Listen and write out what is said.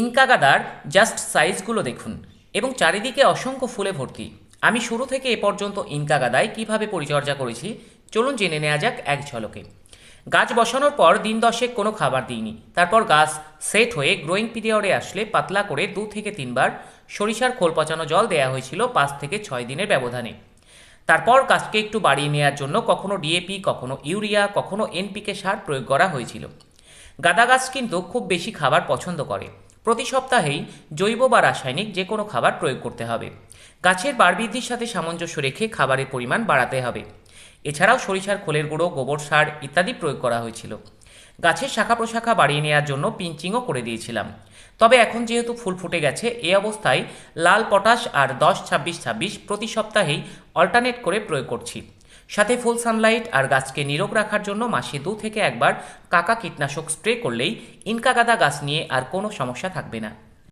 Inca গাদার just সাইজগুলো দেখুন। এবং চারিদিকে অসংখ্য ফুলে ভর্তি। আমি শুরু থেকে এ পর্যন্ত ইনকাগাদায় কীভাবে পরিচর্যা করেছি, চলুন জেনে নেওয়া যাক এক ঝলকে। গাছ বসানোর পর দিন দশেক কোনো খাবার দিইনি। তারপর গাছ সেট হয়ে গ্রোয়িং পিরিয়ডে আসলে পাতলা করে দু থেকে তিনবার সরিষার খোল পচানো জল দেওয়া হয়েছিল পাঁচ থেকে ছয় দিনের ব্যবধানে। তারপর গাছকে একটু বাড়িয়ে নেওয়ার জন্য কখনো ডিএপি, কখনো ইউরিয়া, কখনো এনপিকে সার প্রয়োগ করা হয়েছিল। গাদা গাছ কিন্তু খুব বেশি খাবার পছন্দ করে। প্রতি সপ্তাহেই জৈব বা রাসায়নিক যে কোনো খাবার প্রয়োগ করতে হবে। গাছের বাড়বৃদ্ধির সাথে সামঞ্জস্য রেখে খাবারের পরিমাণ বাড়াতে হবে। এছাড়াও সরিষার খোলের গুঁড়ো, গোবর সার ইত্যাদি প্রয়োগ করা হয়েছিল। গাছের শাখা প্রশাখা বাড়িয়ে নেওয়ার জন্য পিঞ্চিংও করে দিয়েছিলাম। তবে এখন যেহেতু ফুল ফুটে গেছে এই অবস্থায় লাল পটাশ আর দশ ছাব্বিশ ছাব্বিশ প্রতি সপ্তাহেই অল্টারনেট করে প্রয়োগ করছি। সাথে ফুল সানলাইট আর গাছকে নিরোগ রাখার জন্য মাসে দু থেকে একবার কাকা কীটনাশক স্প্রে করলেই ইনকা গাদা গাছ নিয়ে আর কোনো সমস্যা থাকবে না।